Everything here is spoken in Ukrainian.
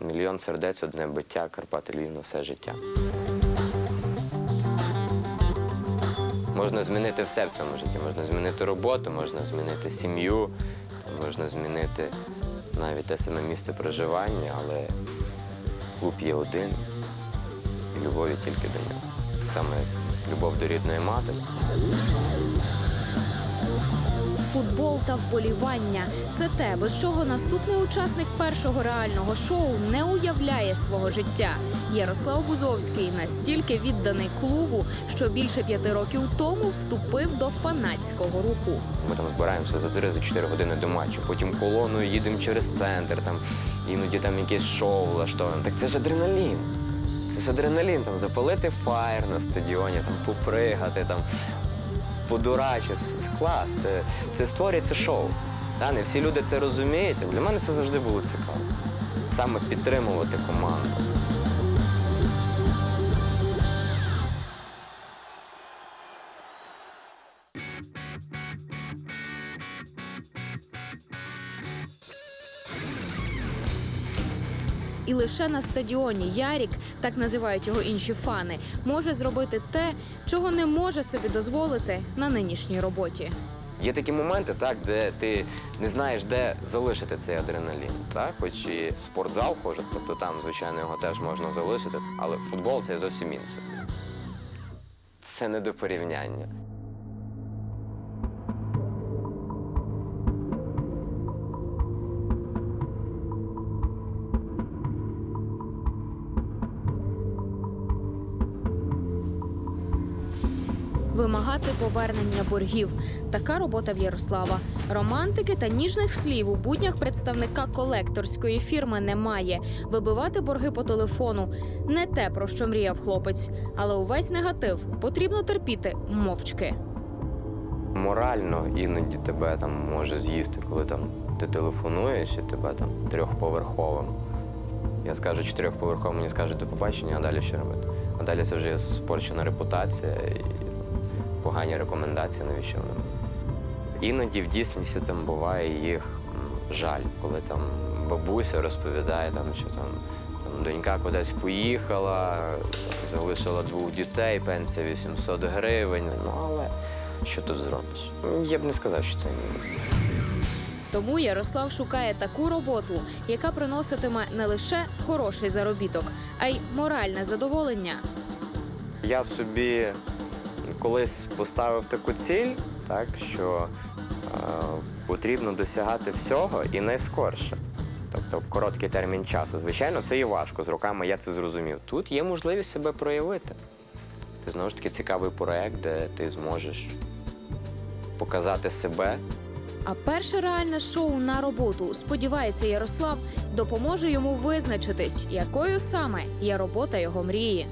Мільйон сердець, одне биття, Карпати Львів на все життя. Можна змінити все в цьому житті. Можна змінити роботу, можна змінити сім'ю, можна змінити навіть те саме місце проживання, але клуб є один, і любові тільки до нього. Як любов до рідної матері. Футбол та вболівання це те, без чого наступний учасник першого реального шоу не уявляє свого життя. Ярослав Бузовський настільки відданий клубу, що більше п'яти років тому вступив до фанатського руху. Ми там збираємося за 3-4 години до матчу, потім колоною їдемо через центр, там іноді там якесь шоу влаштовуємо. Так це ж адреналін. Це ж адреналін, там запалити фаєр на стадіоні, там попригати, там подурачитися. Це клас. Це, це створюється шоу. Та, не всі люди це розуміють. Для мене це завжди було цікаво. Саме підтримувати команду. І лише на стадіоні Ярік, так називають його інші фани, може зробити те, чого не може собі дозволити на нинішній роботі. Є такі моменти, так, де ти не знаєш, де залишити цей адреналін. Так? Хоч і в спортзал хожу, тобто там, звичайно, його теж можна залишити, але футбол це зовсім інше. Це не до порівняння. Вимагати повернення боргів. Така робота в Ярослава. Романтики та ніжних слів у буднях представника колекторської фірми немає. Вибивати борги по телефону не те, про що мріяв хлопець, але увесь негатив потрібно терпіти мовчки. Морально іноді тебе там може з'їсти, коли там ти телефонуєш і тебе там трьохповерховим. Я скажу чотирьохповерховим, мені скажуть до побачення, а далі що робити? А далі це вже є спорчена репутація і погані рекомендації, навіщо вони. Іноді в дійсності там буває їх жаль, коли там бабуся розповідає, там, що там, там донька кудись поїхала, залишила двох дітей, пенсія 800 гривень. Ну але що тут зробиш? Я б не сказав, що це ні. Тому Ярослав шукає таку роботу, яка приноситиме не лише хороший заробіток, а й моральне задоволення. Я собі колись поставив таку ціль, так, що е, потрібно досягати всього і найскорше. Тобто в короткий термін часу. Звичайно, це і важко. З роками я це зрозумів. Тут є можливість себе проявити. Це знову ж таки цікавий проєкт, де ти зможеш показати себе. А перше реальне шоу на роботу, сподівається Ярослав, допоможе йому визначитись, якою саме є робота його мрії.